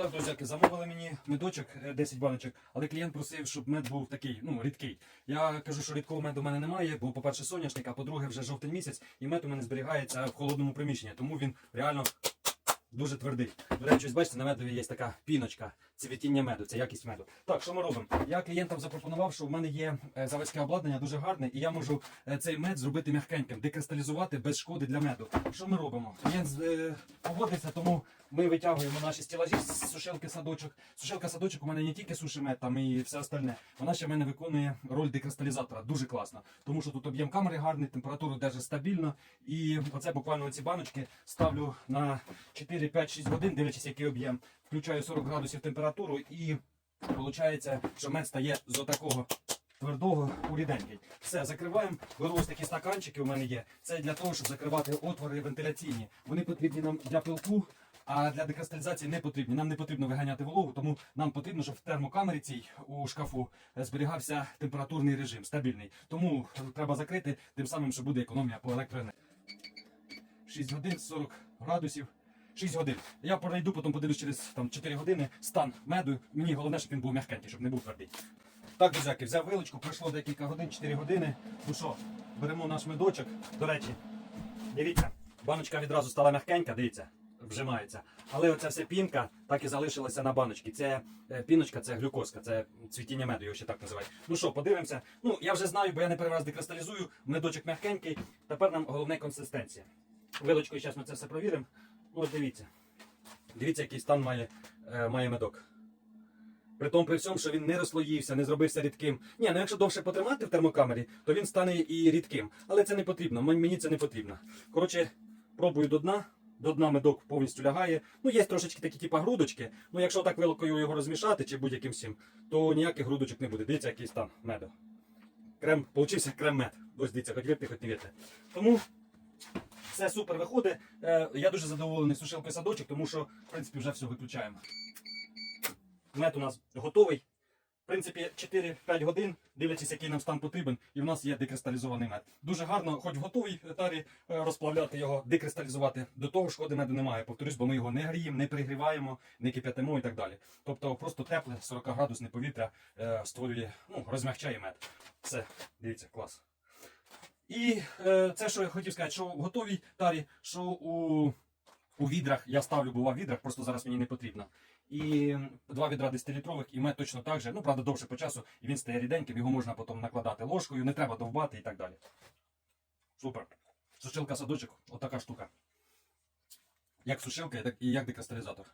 Так, друзяки, замовили мені медочок е, 10 баночок, але клієнт просив, щоб мед був такий, ну, рідкий. Я кажу, що рідкого меду в мене немає, бо, по-перше, соняшник, а по-друге, вже жовтень місяць, і мед у мене зберігається в холодному приміщенні, тому він реально дуже твердий. До речі, ось бачите, на медові є така піночка, цвітіння меду, це якість меду. Так, що ми робимо? Я клієнтам запропонував, що в мене є е, заводське обладнання дуже гарне, і я можу е, цей мед зробити м'якеньким, декристалізувати без шкоди для меду. Що ми робимо? Клієнт е, погодиться, тому ми витягуємо наші стілажі з сушилки садочок. Сушилка садочок у мене не тільки сушить мед, там і все остальне. Вона ще в мене виконує роль декристалізатора. Дуже класно. Тому що тут об'єм камери гарний, температуру держить стабільно. І оце буквально ці баночки ставлю на 4, 5, 6 годин, дивлячись, який об'єм. Включаю 40 градусів температуру і виходить, що мед стає з отакого твердого у ріденький. Все, закриваємо. Беру ось такі стаканчики у мене є. Це для того, щоб закривати отвори вентиляційні. Вони потрібні нам для пилку. А для декристалізації не потрібні. Нам не потрібно виганяти вологу, тому нам потрібно, щоб в термокамері цій у шкафу зберігався температурний режим, стабільний. Тому треба закрити, тим самим, що буде економія по електроенергії. 6 годин 40 градусів. 6 годин. Я перейду, потім подивлюсь через там, 4 години стан меду. Мені головне, щоб він був м'якенький, щоб не був твердий. Так, друзяки, взяв вилочку, пройшло декілька годин, 4 години. Ну що, беремо наш медочок. До речі, дивіться, баночка відразу стала м'якенька, дивіться, вжимається. Але оця вся пінка так і залишилася на баночці. Це е, піночка, це глюкозка, це цвітіння меду, його ще так називають. Ну що, подивимося. Ну, я вже знаю, бо я не перший раз декристалізую. Медочок м'якенький. Тепер нам головне консистенція. Вилочкою зараз ми це все провіримо. От дивіться. Дивіться, який стан має, е, має медок. При тому при всьому, що він не розслоївся, не зробився рідким. Ні, ну якщо довше потримати в термокамері, то він стане і рідким. Але це не потрібно. Мені це не потрібно. Коротше, пробую до дна. До дна медок повністю лягає. Ну, є трошечки такі, типа грудочки. Ну, якщо так вилкою його розмішати чи будь-яким сім, то ніяких грудочок не буде. Дивіться, який стан меду. Крем, получився крем-мед. Ось дивіться, хоч вірте, хоч не вірте. Тому все супер виходить. Е, я дуже задоволений сушилкою садочок, тому що, в принципі, вже все виключаємо. Мед у нас готовий. В принципі, 4-5 годин, дивлячись, який нам стан потрібен, і в нас є декристалізований мед. Дуже гарно, хоч в готовій тарі е, розплавляти його, декристалізувати. До того шкоди меду немає. Повторюсь, бо ми його не гріємо, не пригріваємо, не кип'ятимо і так далі. Тобто просто тепле 40 градусне повітря е, створює, ну, розмягчає мед. Все, дивіться, клас. І е, це, що я хотів сказати, що в готовій тарі, що у, у відрах я ставлю, бува в відрах, просто зараз мені не потрібно. І два відра 10-літрових, і мед точно так же, ну правда довше по часу, і він стає ріденьким, його можна потім накладати ложкою, не треба довбати і так далі. Супер. Сушилка садочок, отака штука. Як сушилка, так і як декристалізатор.